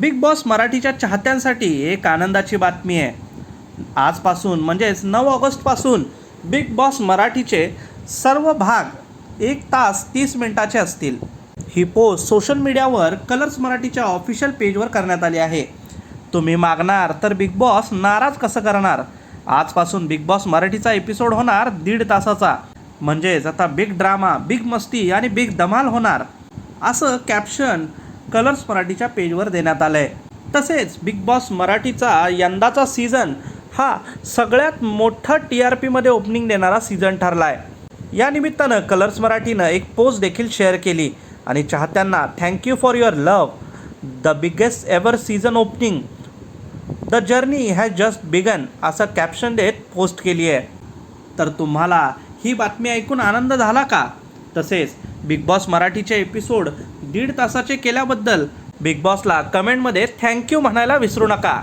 Big boss मराठीच्या चाहत्यांसाठी एक आनंदाची बातमी आहे. आजपासून म्हणजेच नऊ ऑगस्टपासून बिग बॉस मराठीचे सर्व भाग एक तास तीस मिनिटाचे असतील. ही पोस्ट सोशल मीडियावर कलर्स मराठीच्या ऑफिशियल पेजवर करण्यात आली आहे. तुम्ही मागणार तर बिग बॉस नाराज कसं करणार? आजपासून बिग बॉस मराठीचा एपिसोड होणार दीड तासाचा. म्हणजेच आता बिग ड्रामा बिग मस्ती आणि बिग धमाल होणार. असं कॅप्शन कलर्स मराठीच्या पेजवर देण्यात आलं आहे तसेच बिग बॉस मराठीचा यंदाचा सीझन हा सगळ्यात मोठा टी आर पीमध्ये ओपनिंग देणारा सीझन ठरला आहे या निमित्तानं कलर्स मराठीनं एक पोस्ट देखील शेअर केली आणि चाहत्यांना thank you for your love the biggest ever season opening the journey has just began असं कॅप्शन देत पोस्ट केली आहे तर तुम्हाला ही बातमी ऐकून आनंद झाला का? तसेच बिग बॉस मराठीचे एपिसोड दीड तासाचे केल्याबद्दल बिग बॉसला कमेंटमध्ये थँक्यू म्हणायला विसरू नका.